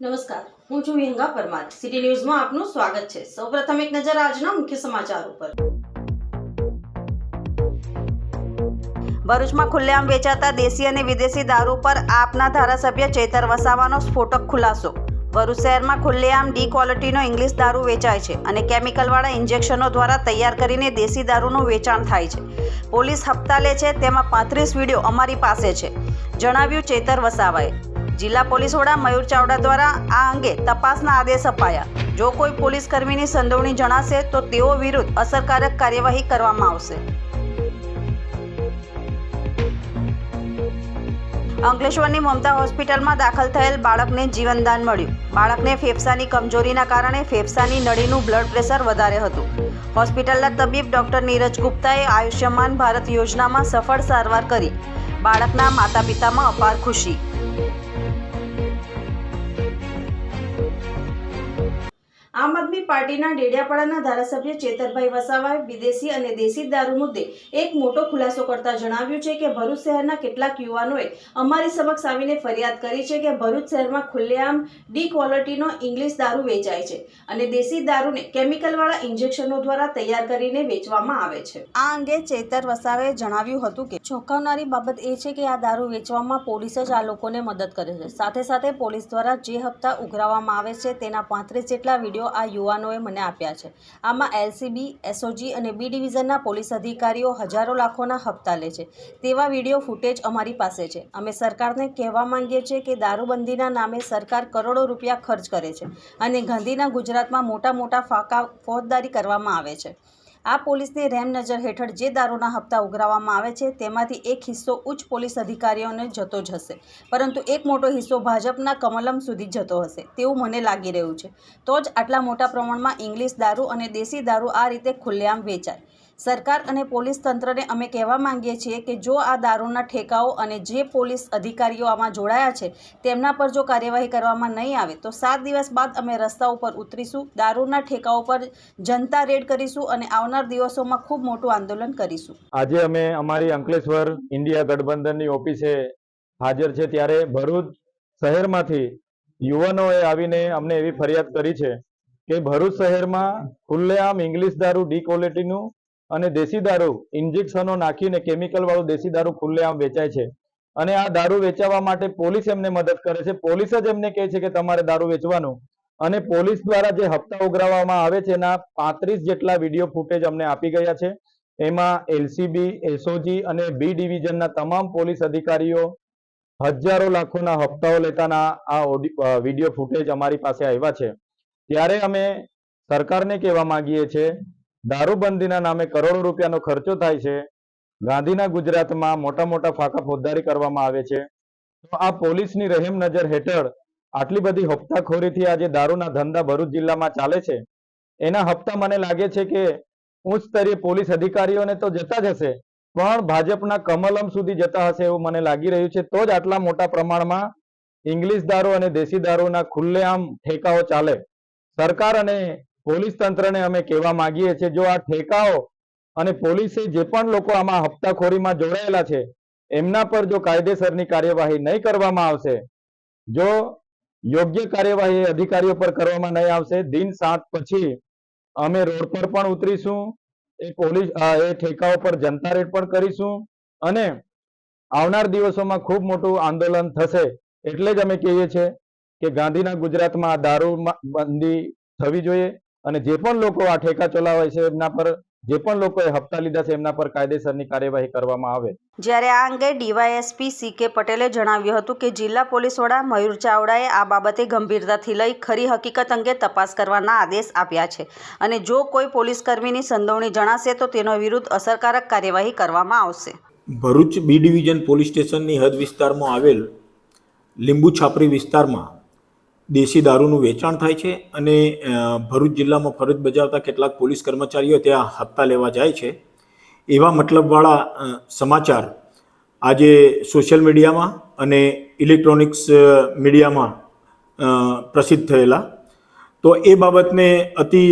નમસ્કાર, હું છું વિહંગા પરમાર. સિટી ન્યૂઝમાં આપનું સ્વાગત છે. સૌપ્રથમ એક નજર આજના મુખ્ય સમાચાર ઉપર. ભરૂચમાં ખુલ્લેઆમ વેચાતા દેશી અને વિદેશી દારૂ પર આપના ધારાસભ્ય ચેતર વસાવાનો સ્ફોટક ખુલાસો. ભરૂચ શહેરમાં ખુલ્લેઆમ ડી ક્વોલિટીનો ઇંગ્લિશ દારૂ વેચાય છે અને કેમિકલવાળા ઇન્જેક્શનો દ્વારા તૈયાર કરીને દેશી દારૂનું વેચાણ થાય છે. પોલીસ હપ્તા લે છે, તેમાં પાંત્રીસ વીડિયો અમારી પાસે છે, જણાવ્યું ચેતર વસાવાએ. જિલ્લા પોલીસ વડા મયુર ચાવડા દ્વારા આ અંગે તપાસના આદેશ અપાયા. જો કોઈ પોલીસ કર્મીની સંડોવણી જણાશે, તો તેઓ વિરુદ્ધ અસરકારક કાર્યવાહી કરવામાં આવશે. અંકલેશ્વરની મમતા હોસ્પિટલમાં દાખલ થયેલ બાળકને જીવનદાન મળ્યું. બાળકને ફેફસાની કમજોરીના કારણે ફેફસાની નળીનું બ્લડ પ્રેશર વધારે હતું. હોસ્પિટલના તબીબ ડોક્ટર નીરજ ગુપ્તાએ આયુષ્યમાન ભારત યોજનામાં સફળ સારવાર કરી. બાળકના માતા પિતામાં અપાર ખુશી. આમ આદમી પાર્ટીના ડેડિયાપાડાના ધારાસભ્ય ચેતરભાઈ વસાવાએ વિદેશી અને દેશી દારૂ મુદ્દે એક મોટો ખુલાસો કરતા જણાવ્યું છે કે ભરૂચ શહેરના કેટલાક યુવાનોએ અમારી સમક્ષ આવીને ફરિયાદ કરી છે કે ભરૂચ શહેરમાં ખુલ્લેઆમ ડી ક્વોલિટીનો ઇંગ્લિશ દારૂ વેચાય છે અને દેશી દારૂને કેમિકલવાળા ઇન્જેક્શનો દ્વારા તૈયાર કરીને વેચવામાં આવે છે. આ અંગે ચેતર વસાવે જણાવ્યું હતું કે ચોંકાવનારી બાબત એ છે કે આ દારૂ વેચવામાં પોલીસ જ આ લોકોને મદદ કરે છે. સાથે સાથે પોલીસ દ્વારા જે હપ્તા ઉઘરાવવામાં આવે છે તેના પાંત્રીસ જેટલા વીડિયો આ યુવાનોએ મને આપ્યા છે. આમાં એલસીબી, એસઓજી અને બી ડિવિઝનના પોલીસ અધિકારીઓ હજારો લાખોના હપ્તા લે છે. તેવા વીડિયો ફૂટેજ અમારી પાસે છે. અમે સરકારને કહેવા માંગીએ છીએ કે દારૂબંધીના નામે સરકાર કરોડો રૂપિયા ખર્ચ કરે છે અને ગાંધીના ગુજરાતમાં મોટા મોટા ફાંકા ફોજદારી કરવામાં આવે છે. આ પોલીસની રેમ નજર હેઠળ જે દારૂના હપ્તા ઉઘરાવવામાં આવે છે, તેમાંથી એક હિસ્સો ઉચ્ચ પોલીસ અધિકારીઓને જતો જ હશે. પરંતુ એક મોટો હિસ્સો ભાજપના કમલમ સુધી જતો હશે, તેવું મને લાગી રહ્યું છે. તો જ આટલા મોટા પ્રમાણમાં ઇંગ્લિશ દારૂ અને દેશી દારૂ આ રીતે ખુલ્લેઆમ વેચાય. સરકાર અને પોલીસ તંત્રને અમે કહેવા માંગીએ છીએ કે જો આ દારૂના ઠેકાઓ અને જે પોલીસ અધિકારીઓ આમાં જોડાયા છે, તેમના પર જો કાર્યવાહી કરવામાં નહીં આવે, તો સાત દિવસ બાદ અમે રસ્તા ઉપર ઉતરીશું, દારૂના ઠેકાઓ પર જનતા રેડ કરીશું અને આવનાર દિવસોમાં ખૂબ મોટું આંદોલન કરીશું. આજે અમે અમારી અંકલેશ્વર ઇન્ડિયા ગઠબંધનની ઓફિસે હાજર છે ત્યારે ભરૂચ શહેરમાંથી યુવાનોએ આવીને અમને એવી ફરિયાદ કરી છે કે ભરૂચ શહેરમાં ખુલ્લેઆમ ઇંગ્લિશ દારૂ ડી ક્વોલિટીનું અને દેશી દારૂ ઇન્જેક્શનો નાખીને કેમિકલ વાળું દેશી દારૂ ખુલ્લેઆમ વેચાય છે. અને આ દારૂ વેચાવા માટે પોલીસ એમને મદદ કરે છે. પોલીસ જ એમને કહે છે કે તમારે દારૂ વેચવાનું. અને પોલીસ દ્વારા જે હપ્તા ઉઘરાવવામાં આવે છે, એના પાંત્રીસ જેટલા વીડિયો ફૂટેજ અમને આપી ગયા છે. એમાં એલસીબી એસઓજી અને બી ડિવિઝનના તમામ પોલીસ અધિકારીઓ હજારો લાખોના હપ્તાઓ લેતાના આ વીડિયો ફૂટેજ અમારી પાસે આવ્યા છે. ત્યારે અમે સરકારને કહેવા માંગીએ છીએ દારૂબંધીના નામે કરોડો રૂપિયાનો ખર્ચો થાય છે. ગાંધીના ગુજરાતમાં મોટા મોટા ફાંકા ફોજદારી કરવામાં આવે છે. તો આ પોલીસની રહેમ નજર હેઠળ આટલી બધી હપ્તાખોરીથી આજે દારૂના ધંધા ભરૂચ જિલ્લામાં ચાલે છે. એના હપ્તા મને લાગે છે કે ઉચ્ચ સ્તરીય પોલીસ અધિકારીઓને તો જતા જ હશે, પણ ભાજપના કમલમ સુધી જતા હશે એવું મને લાગી રહ્યું છે. તો જ આટલા મોટા પ્રમાણમાં ઇંગ્લિશ દારૂ અને દેશી દારૂના ખુલ્લેઆમ ઠેકાઓ ચાલે. સરકાર અને પોલીસ તંત્રને અમે કહેવા માંગીએ છીએ, જો આ ઠેકાઓ અને પોલીસે જે પણ લોકો આમાં હપ્તાખોરીમાં જોડાયેલા છે, એમના પર જો કાયદેસરની કાર્યવાહી નહીં કરવામાં આવશે, જો યોગ્ય કાર્યવાહી અધિકારીઓ પર કરવામાં નહીં આવશે, દિન સાત પછી અમે રોડ પર પણ ઉતરીશું, એ પોલીસ એ ઠેકાઓ પર જનતા રેડ પણ કરીશું અને આવનાર દિવસોમાં ખૂબ મોટું આંદોલન થશે. એટલે જ અમે કહીએ છીએ કે ગાંધીના ગુજરાતમાં દારૂ બંધી થવી જોઈએ. અને જે પણ લોકો આ ઠેકા ચલાવે છે એમના પર જે પણ લોકોએ હપ્તા લીધા છે એમના પર કાયદેસરની કાર્યવાહી કરવામાં આવે. જ્યારે આ અંગે ડીવાયએસપી સી કે પટેલે જણાવ્યું હતું કે જિલ્લા પોલીસ વડા મયુર ચાવડાએ આ બાબતે ગંભીરતાથી લઈ ખરી હકીકત અંગે તપાસ કરવાના આદેશ આપ્યા છે. અને જો કોઈ પોલીસ કર્મીની સંડોવણી જણાશે તો તેનો વિરુદ્ધ અસરકારક કાર્યવાહી કરવામાં આવશે. ભરૂચ બી ડિવિઝન પોલીસ સ્ટેશનની હદ વિસ્તારમાં આવેલ લીંબુ છાપરી વિસ્તારમાં દેશી દારૂનું વેચાણ થાય છે અને ભરૂચ જિલ્લામાં ફરજ બજાવતા કેટલાક પોલીસ કર્મચારીઓ ત્યાં હપ્તા લેવા જાય છે. એવા મતલબવાળા સમાચાર આજે સોશિયલ મીડિયામાં અને ઇલેક્ટ્રોનિક્સ મીડિયામાં પ્રસિદ્ધ થયેલા. તો એ બાબતને અતિ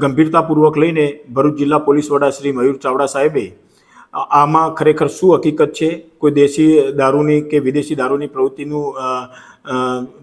ગંભીરતાપૂર્વક લઈને ભરૂચ જિલ્લા પોલીસ વડા શ્રી મયુર ચાવડા સાહેબે આમાં ખરેખર શું હકીકત છે? કોઈ દેશી દારૂની કે વિદેશી દારૂની પ્રવૃત્તિનું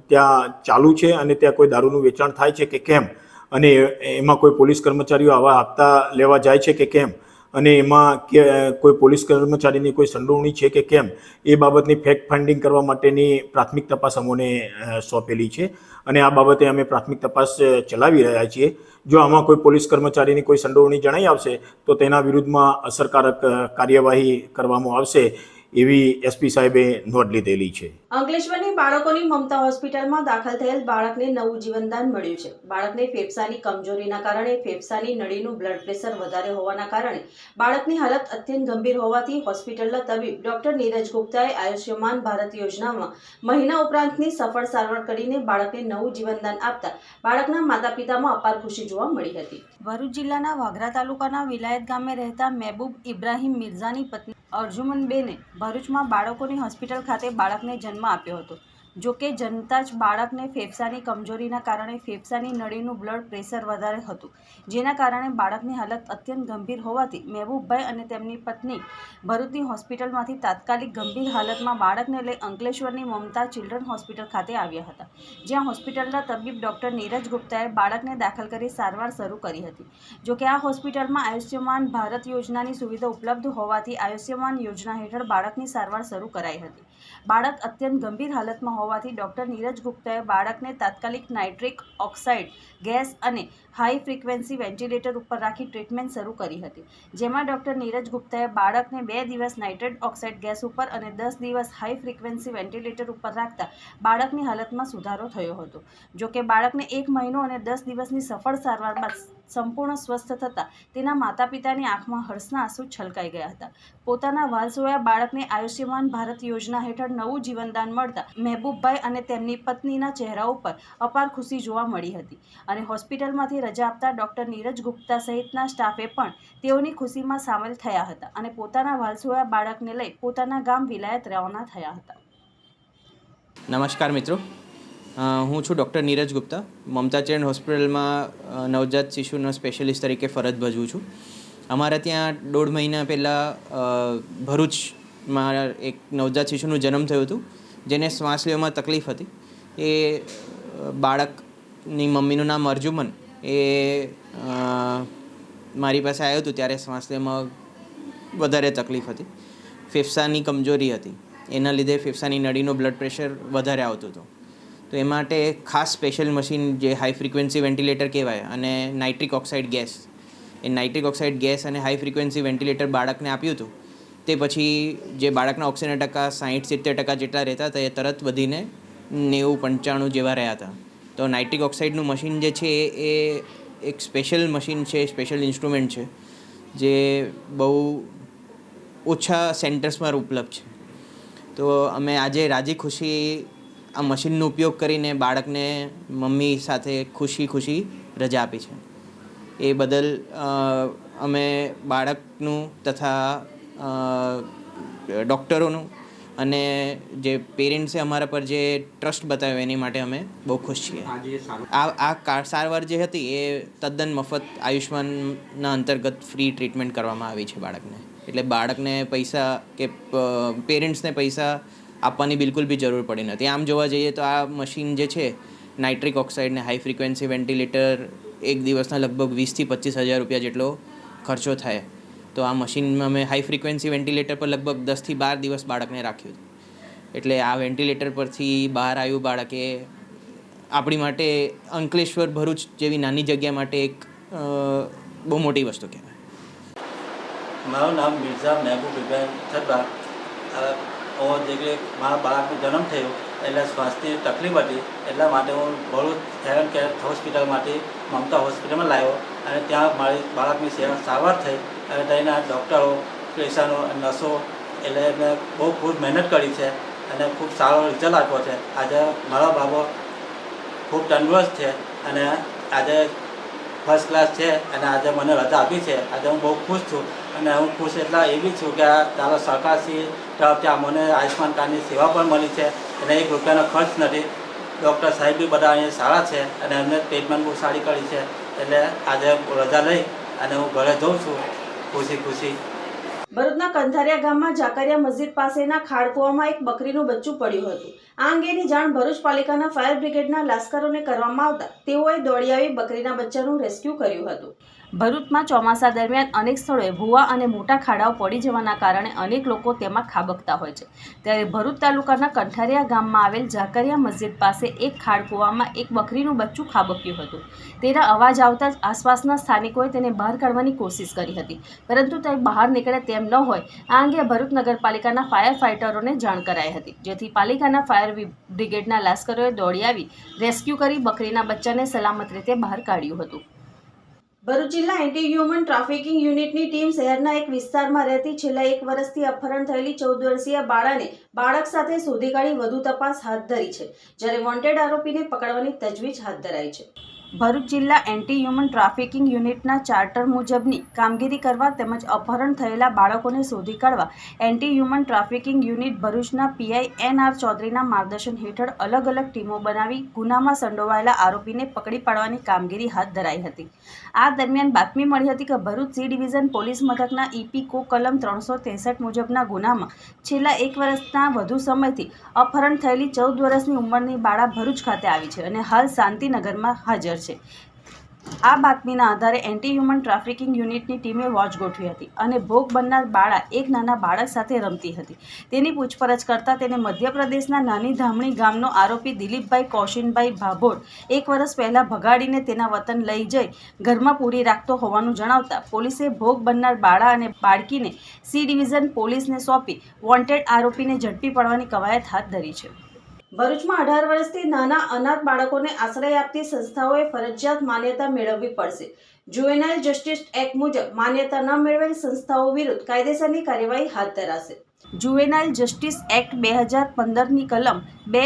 ત્યાં ચાલુ છે અને ત્યાં કોઈ દારૂનું વેચાણ થાય છે કે કેમ? અને એમાં કોઈ પોલીસ કર્મચારીઓ આવા હપ્તા લેવા જાય છે કે કેમ? અને એમાં કે, કોઈ પોલીસ કર્મચારીની કોઈ સંડોવણી છે કે કેમ? એ બાબતની ફેક્ટ ફાઇન્ડિંગ કરવા માટેની પ્રાથમિક તપાસ અમોને સોંપેલી છે. અને આ બાબતે અમે પ્રાથમિક તપાસ ચલાવી રહ્યા છીએ. જો આમાં કોઈ પોલીસ કર્મચારીની કોઈ સંડોવણી જણાઈ આવશે, તો તેના વિરુદ્ધમાં અસરકારક કાર્યવાહી કરવામાં આવશે એવી એસપી સાહેબે નોંધ લીધેલી છે. અંકલેશ્વરની બાળકોની મમતા હોસ્પિટલમાં દાખલ થયેલ બાળકને નવું જીવનદાન મળ્યું છે. બાળકને ફેફસાની કમજોરીના કારણે ફેફસાની નળીનું બ્લડ પ્રેશર વધારે હોવાના કારણે બાળકની હાલત અત્યંત ગંભીર હોવાથી હોસ્પિટલના તબીબ ડોક્ટર નીરજ ગુપ્તાએ આયુષ્યમાન ભારત યોજનામાં મહિના ઉપરાંતની સફળ સારવાર કરીને બાળકને નવું જીવનદાન આપતા બાળકના માતા પિતામાં અપાર ખુશી જોવા મળી હતી. ભરૂચ જિલ્લાના વાગરા તાલુકાના વિલાયત ગામે રહેતા મહેબૂબ ઇબ્રાહીમ મિર્ઝાની પત્ની અર્જુમનબેને ભરૂચમાં બાળકોની હોસ્પિટલ ખાતે બાળકને જન્મ આપ્યો હતો. જો કે જનતા જ બાળકને ફેફસાની કમજોરીના કારણે ફેફસાની નળીનું બ્લડ પ્રેશર વધારે હતું. જેના કારણે બાળકની હાલત અત્યંત ગંભીર હોવાથી મહેબૂબભાઈ અને તેમની પત્ની ભરૂચની હોસ્પિટલમાંથી તાત્કાલિક ગંભીર હાલતમાં બાળકને લઈ અંકલેશ્વરની મમતા ચિલ્ડ્રન હોસ્પિટલ ખાતે આવ્યા હતા. જ્યાં હોસ્પિટલના તબીબ ડૉક્ટર નીરજ ગુપ્તાએ બાળકને દાખલ કરી સારવાર શરૂ કરી હતી. જોકે આ હોસ્પિટલમાં આયુષ્યમાન ભારત યોજનાની સુવિધા ઉપલબ્ધ હોવાથી આયુષ્યમાન યોજના હેઠળ બાળકની સારવાર શરૂ કરાઈ હતી. બાળક અત્યંત ગંભીર હાલતમાં હોવાથી ડોક્ટર નીરજ ગુપ્તાએ બાળકને તાત્કાલિક નાઇટ્રિક ઓક્સાઇડ ગેસ અને હાઈ ફ્રીક્વન્સી વેન્ટિલેટર ઉપર રાખી ટ્રીટમેન્ટ શરૂ કરી હતી. જેમાં ડૉક્ટર નીરજ ગુપ્તાએ બાળકને બે દિવસ નાઇટ્રેટ ઓક્સાઇડ ગેસ ઉપર અને દસ દિવસ હાઈ ફ્રીક્વન્સી વેન્ટિલેટર ઉપર રાખતા બાળકની હાલતમાં સુધારો થયો હતો. જો કે બાળકને એક મહિનો અને દસ દિવસની સફળ સારવાર બાદ સંપૂર્ણ સ્વસ્થ થતાં તેના માતા પિતાની આંખમાં હર્ષના આંસુ છલકાઈ ગયા હતા. પોતાના વાલસોયા બાળકને આયુષ્યમાન ભારત યોજના હેઠળ નવું જીવનદાન મળતા મહેબૂબભાઈ અને તેમની પત્નીના ચહેરા ઉપર અપાર ખુશી જોવા મળી હતી અને હોસ્પિટલમાંથી રજા આપતા ડૉક્ટર નીરજ ગુપ્તા સહિતના સ્ટાફે પણ તેઓની ખુશીમાં સામેલ થયા હતા અને પોતાના વાલસોયા બાળકને લઈ પોતાના ગામ વિલાયત રવાના થયા હતા. નમસ્કાર મિત્રો. હું છું ડૉક્ટર નીરજ ગુપ્તા. મમતા ચરણ હોસ્પિટલમાં નવજાત શિશુનો સ્પેશિયલિસ્ટ તરીકે ફરજ ભજવું છું. અમારા ત્યાં દોઢ મહિના પહેલાં ભરૂચમાં એક નવજાત શિશુનું જન્મ થયું હતું, જેને શ્વાસ લેવામાં તકલીફ હતી. એ બાળકની મમ્મીનું નામ અર્જુમન એ મારી પાસે આવ્યું હતું ત્યારે શ્વાસ લેવામાં વધારે તકલીફ હતી. ફેફસાની કમજોરી હતી. એના લીધે ફેફસાની નળીનું બ્લડ પ્રેશર વધારે આવતું હતું. તો એ માટે ખાસ સ્પેશિયલ મશીન જે હાઈ ફ્રિકવન્સી વેન્ટિલેટર કહેવાય અને નાઇટ્રિક ઓક્સાઇડ ગેસ એ નાઇટ્રિક ઓક્સાઇડ ગેસ અને હાઈ ફ્રિકવન્સી વેન્ટિલેટર બાળકને આપ્યું હતું. તે પછી જે બાળકના ઓક્સિજન ટકા, સાહીઠ, સિત્તેર ટકા જેટલા રહેતા હતા, એ તરત વધીને નેવું પંચાણું જેવા રહ્યા હતા. તો નાઇટ્રિક ઓક્સાઇડનું મશીન જે છે એ એક સ્પેશિયલ મશીન છે, સ્પેશિયલ ઇન્સ્ટ્રુમેન્ટ છે, જે બહુ ઓછા સેન્ટર્સમાં ઉપલબ્ધ છે. તો અમે આજે રાજી ખુશી આ મશીનનો ઉપયોગ કરીને બાળકને મમ્મી સાથે ખુશી ખુશી રજા આપી છે. એ બદલ અમે બાળકનું તથા ડૉક્ટરોનું અને જે પેરેન્ટ્સે અમારા પર જે ટ્રસ્ટ બતાવ્યો એની માટે અમે બહુ ખુશ છીએ. આ આ કાર- સારવાર જે હતી એ તદ્દન મફત આયુષ્માનના અંતર્ગત ફ્રી ટ્રીટમેન્ટ કરવામાં આવી છે બાળકને. એટલે બાળકને પૈસા કે પેરેન્ટ્સને પૈસા આપવાની બિલકુલ બી જરૂર પડી નથી. આમ જોવા જઈએ તો આ મશીન જે છે નાઇટ્રિક ઓક્સાઇડ ને હાઈ ફ્રિકવન્સી વેન્ટિલેટર એક દિવસના લગભગ વીસથી પચીસ હજાર રૂપિયા જેટલો ખર્ચો થાય. તો આ મશીનમાં મેં હાઈ ફ્રિકવન્સી વેન્ટિલેટર પર લગભગ દસથી બાર દિવસ બાળકને રાખ્યું એટલે આ વેન્ટિલેટર પરથી બહાર આવ્યું બાળકે આપણી માટે અંકલેશ્વર ભરૂચ જેવી નાની જગ્યા માટે એક બહુ મોટી વસ્તુ કહેવાય. મારું નામ મિર્ઝા મહેબૂબ ઇબ્રાહિમ છતબા હું જે મારા બાળકનો જન્મ થયો, એટલે સ્વાસ્થ્ય તકલીફ હતી, એટલા માટે હું ભરૂચ હેલ્થ કેર હોસ્પિટલમાંથી મમતા હોસ્પિટલમાં લાવ્યો અને ત્યાં મારી બાળકની સેવા સારવાર થઈ. અને તેના ડૉક્ટરો પેશન્ટો નર્સો એટલે મેં બહુ ખૂબ મહેનત કરી છે અને ખૂબ સારો રિઝલ્ટ આપ્યો છે. આજે મારા બાબો ખૂબ તંદુરસ્ત છે અને આજે ફર્સ્ટ ક્લાસ છે અને આજે મને રજા આપી છે. આજે હું બહુ ખુશ છું અને હું ખુશ એટલા એવી છું કે આ તારો સરકારશ્રી તરફથી આ મને આયુષ્માન કાર્ડની સેવા પણ મળી છે અને એક રૂપિયાનો ખર્ચ નથી. ડૉક્ટર સાહેબ બી બધા અહીંયા સારા છે અને એમને ટ્રીટમેન્ટ બહુ સારી કરી છે. એટલે આજે રજા લઈ અને હું ઘરે જઉં છું. ખુશી ખુશી. ભરૂચના કંથારિયા ગામમાં જાકરિયા મસ્જિદ પાસેના ખાડકુવામાં એક બકરીનું બચ્ચું પડ્યું હતું. આ અંગેની જાણ ભરૂચ પાલિકાના ફાયર બ્રિગેડના લાશ્કરોને કરવામાં આવતા. તેઓએ દોડી આવી બકરીના બચ્ચાનું રેસ્ક્યુ કર્યું હતું. ભરૂચમાં ચોમાસા દરમિયાન અનેક સ્થળોએ ભૂવા અને મોટા ખાડાઓ પડી જવાના કારણે અનેક લોકો તેમાં ખાબકતા હોય છે. ત્યારે ભરૂચ તાલુકાના કંઠારિયા ગામમાં આવેલ ઝાકરિયા મસ્જિદ પાસે એક ખાડકુવામાં એક બકરીનું બચ્ચું ખાબક્યું હતું. તેના અવાજ આવતા જ આસપાસના સ્થાનિકોએ તેને બહાર કાઢવાની કોશિશ કરી હતી. પરંતુ તે બહાર નીકળે તેમ ન હોય, આ અંગે ભરૂચ નગરપાલિકાના ફાયર ફાઇટરોને જાણ કરાઈ હતી. જેથી પાલિકાના ફાયર બ્રિગેડના લાશ્કરોએ દોડી આવી, રેસ્ક્યુ કરી બકરીના બચ્ચાને સલામત રીતે બહાર કાઢ્યું હતું. ભરૂચ જિલ્લા એન્ટી હ્યુમન ટ્રાફિકિંગ યુનિટની ટીમ શહેરના એક વિસ્તારમાં રહેતી છેલ્લા એક વર્ષથી અપહરણ થયેલી ચૌદ વર્ષીય બાળાને બાળક સાથે શોધી કાઢી વધુ તપાસ હાથ ધરી છે. જ્યારે વોન્ટેડ આરોપીને પકડવાની તજવીજ હાથ ધરાઈ છે. ભરૂચ જિલ્લા એન્ટી હ્યુમન ટ્રાફિકિંગ યુનિટના ચાર્ટર મુજબની કામગીરી કરવા તેમજ અપહરણ થયેલા બાળકોને શોધી કાઢવા એન્ટી હ્યુમન ટ્રાફિકિંગ યુનિટ ભરૂચના પીઆઈ એન આર ચૌધરીના માર્ગદર્શન હેઠળ અલગ અલગ ટીમો બનાવી ગુનામાં સંડોવાયેલા આરોપીને પકડી પાડવાની કામગીરી હાથ ધરાઈ હતી. આ દરમિયાન બાતમી મળી હતી કે ભરૂચ સી ડિવિઝન પોલીસ મથકના ઈપી કો કલમ ત્રણસો ત્રેસઠ મુજબના ગુનામાં છેલ્લા એક વર્ષના વધુ સમયથી અપહરણ થયેલી ચૌદ વર્ષની ઉંમરની બાળા ભરૂચ ખાતે આવી છે અને હાલ શાંતિનગરમાં હાજર છે. આ બાતમીના આધારે એન્ટી હ્યુમન ટ્રાફિકિંગ યુનિટની ટીમે વોચ ગોઠવી હતી અને ભોગ બનનાર બાળા એક નાના બાળક સાથે રમતી હતી. તેની પૂછપરછ કરતાં તેને મધ્યપ્રદેશના નાની ધામણી ગામનો આરોપી દિલીપભાઈ કૌશિનભાઈ ભાભોડ એક વર્ષ પહેલાં ભગાડીને તેના વતન લઈ જઈ ઘરમાં પૂરી રાખતો હોવાનું જણાવતા પોલીસે ભોગ બનનાર બાળા અને બાળકીને સી ડિવિઝન પોલીસને સોંપી વોન્ટેડ આરોપીને ઝડપી પડવાની કવાયત હાથ ધરી છે. ભરૂચમાં અઢાર વર્ષથી નાના અનાથ બાળકોને આશ્રય આપતી સંસ્થાઓએ ફરજિયાત માન્યતા મેળવવી પડશે. જુએનાઇલ જસ્ટિસ એક્ટ મુજબ માન્યતા ન મેળવેલ સંસ્થાઓ વિરુદ્ધ કાયદેસરની કાર્યવાહી હાથ ધરાશે. જુએનાઇલ જસ્ટિસ એક્ટ બે હજાર પંદરની કલમ બે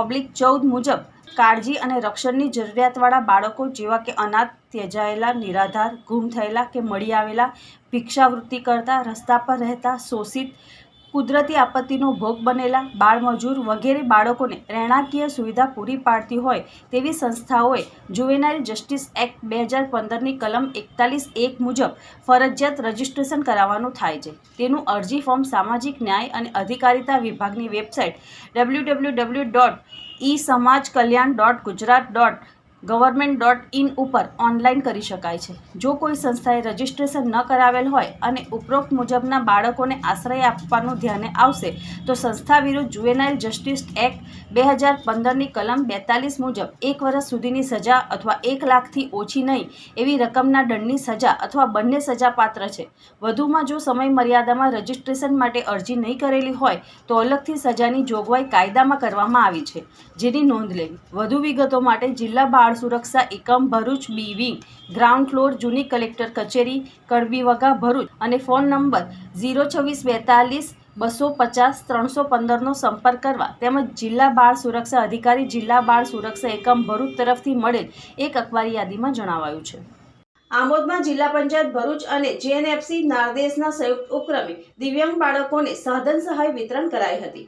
ઓબ્લિક ચૌદ મુજબ કાળજી અને રક્ષણની જરૂરિયાતવાળા બાળકો જેવા કે અનાથ, ત્યજાયેલા, નિરાધાર, ગુમ થયેલા કે મળી આવેલા, ભિક્ષાવૃત્તિ કરતા, રસ્તા પર રહેતા, શોષિત કુદરતી આપત્તિનો ભોગ બનેલા બાળમજૂર વગેરે બાળકોને રહેણાંકીય સુવિધા પૂરી પાડતી હોય તેવી સંસ્થાઓએ જુવેનાઇલ જસ્ટિસ એક્ટ બે હજાર પંદરની કલમ એકતાલીસ એક મુજબ ફરજિયાત રજિસ્ટ્રેશન કરાવવાનું થાય છે. તેનું અરજી ફોર્મ સામાજિક ન્યાય અને અધિકારિતા વિભાગની website W W W dot e Samaj Kalyan dot Gujarat dot government dot in ઉપર ઓનલાઈન કરી શકાય છે. જો કોઈ સંસ્થાએ રજિસ્ટ્રેશન ન કરાવેલ હોય અને ઉપરોક્ત મુજબના બાળકોને આશ્રય આપવાનું ધ્યાને આવશે, તો સંસ્થા વિરુદ્ધ જુવેનાઇલ જસ્ટિસ એક્ટ બે હજાર પંદરની કલમ બેતાલીસ મુજબ એક વર્ષ સુધીની સજા અથવા એક લાખથી ઓછી નહીં એવી રકમના દંડની સજા અથવા બંને સજાપાત્ર છે. વધુમાં જો સમય મર્યાદામાં રજિસ્ટ્રેશન માટે અરજી નહીં કરેલી હોય, તો અલગથી સજાની જોગવાઈ કાયદામાં કરવામાં આવી છે. જેની નોંધ લેવી. વધુ વિગતો માટે જિલ્લા બાળ સુરક્ષા એકમ Bharuch B wing ground floor, જૂની કલેક્ટર કચેરી કડબીવગા ભરૂચ અને ફોન નંબર ઝીરો છવ્વીસ બેતાલીસ બસો પચાસ ત્રણસો પંદરનો સંપર્ક કરવા તેમજ જિલ્લા બાળ સુરક્ષા અધિકારી, જિલ્લા બાળ સુરક્ષા એકમ ભરૂચ તરફથી મળેલ એક અખબારી યાદીમાં જણાવાયું છે. આમોદમાં જિલ્લા પંચાયત ભરૂચ અને જેએનએફસી નારદેશના સંયુક્ત ઉપક્રમે દિવ્યાંગ બાળકોને સાધન સહાય વિતરણ કરાઈ હતી.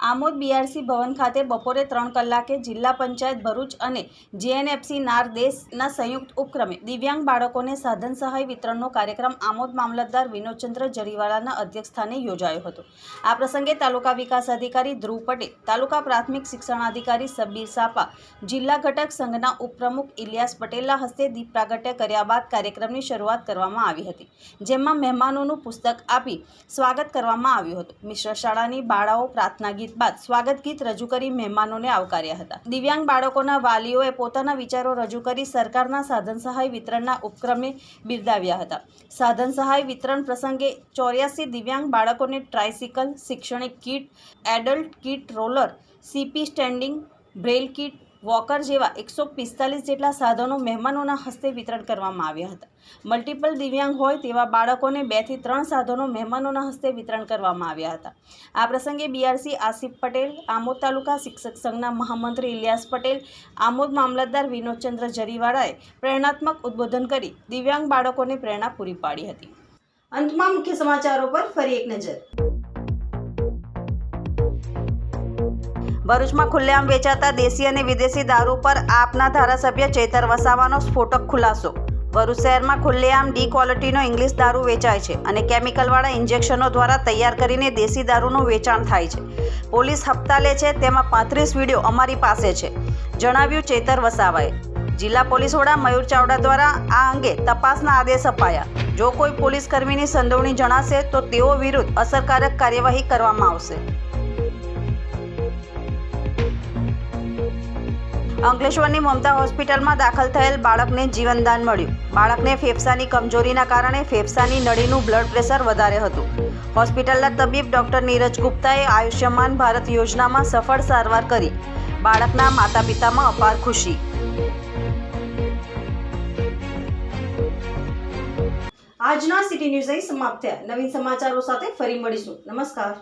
આમોદ બીઆરસી ભવન ખાતે બપોરે ત્રણ કલાકે જિલ્લા પંચાયત ભરૂચ અને જેએનએફસી નાર દેશના સંયુક્ત ઉપક્રમે દિવ્યાંગ બાળકોને સાધન સહાય વિતરણનો કાર્યક્રમ આમોદ મામલતદાર વિનોદચંદ્ર જરીવાલાના અધ્યક્ષસ્થાને યોજાયો હતો. આ પ્રસંગે તાલુકા વિકાસ અધિકારી ધ્રુવ પટેલ, તાલુકા પ્રાથમિક શિક્ષણાધિકારી સબ્બીર સાપા, જિલ્લા ઘટક સંઘના ઉપપ્રમુખ ઇલિયાસ પટેલના હસ્તે દીપ પ્રાગટ્ય કર્યા બાદ કાર્યક્રમની શરૂઆત કરવામાં આવી હતી, જેમાં મહેમાનોનું પુસ્તક આપી સ્વાગત કરવામાં આવ્યું હતું. મિશ્ર શાળાની બાળાઓ પ્રાર્થના ગીત બાદ સ્વાગત ગીત રજૂ કરી મહેમાનોને આવકાર્યા હતા. દિવ્યાંગ બાળકોના વાલીઓએ પોતાના વિચારો રજૂ કરી સરકારના સાધન સહાય વિતરણના ઉપક્રમે બિરદાવ્યા હતા. સાધન સહાય વિતરણ પ્રસંગે ચોર્યાસી દિવ્યાંગ બાળકોને ટ્રાયસિકલ, શૈક્ષણિક kit, adult kit roller, CP standing braille kit walker જેવા એકસો પિસ્તાલીસ જેટલા સાધનો મહેમાનોના હસ્તે વિતરણ કરવામાં આવ્યા હતા. મલ્ટિપલ દિવ્યાંગ હોય તેવા બાળકોને બેથી ત્રણ સાધનો મહેમાનોના હસ્તે વિતરણ કરવામાં આવ્યા હતા. આ પ્રસંગે બીઆરસી આસિફ પટેલ, આમોદ તાલુકા શિક્ષક સંઘના મહામંત્રી ઇલિયાસ પટેલ, આમોદ મામલતદાર વિનોદચંદ્ર જરીવાળાએ પ્રેરણાત્મક ઉદ્બોધન કરી દિવ્યાંગ બાળકોને પ્રેરણા પૂરી પાડી હતી. અંતમાં મુખ્ય સમાચારો પર ફરી એક નજર. ભરૂચમાં ખુલ્લેઆમ વેચાતા દેશી અને વિદેશી દારૂ પર આપના ધારાસભ્ય ચેતર વસાવાનો સ્ફોટક ખુલાસો. ભરૂચ શહેરમાં ખુલ્લેઆમ ડી ક્વોલિટીનો ઇંગ્લિશ દારૂ વેચાય છે અને કેમિકલવાળા ઇન્જેક્શનો દ્વારા તૈયાર કરીને દેશી દારૂનું વેચાણ થાય છે. પોલીસ હપ્તા લે છે, તેમાં પાંત્રીસ વીડિયો અમારી પાસે છે, જણાવ્યું ચેતર વસાવાએ. જિલ્લા પોલીસ વડા મયુર ચાવડા દ્વારા આ અંગે તપાસના આદેશ અપાયા. જો કોઈ પોલીસ કર્મીની સંડોવણી જણાશે, તો તેઓ વિરુદ્ધ અસરકારક કાર્યવાહી કરવામાં આવશે. અંકલેશ્વરની મમતા હોસ્પિટલમાં દાખલ થયેલ બાળકને જીવનદાન મળ્યું. બાળકને ફેફસાની કમજોરીના કારણે ફેફસાની નળીનું બ્લડ પ્રેશર વધારે હતું. હોસ્પિટલના તબીબ ડોક્ટર નીરજ ગુપ્તાએ આયુષ્યમાન ભારત યોજનામાં સફળ સારવાર કરી બાળકના માતા પિતામાં અપાર ખુશી. આજના સિટી ન્યૂઝ અહીં સમાપ્ત થયા. નવીન સમાચારો સાથે ફરી મળીશું. નમસ્કાર.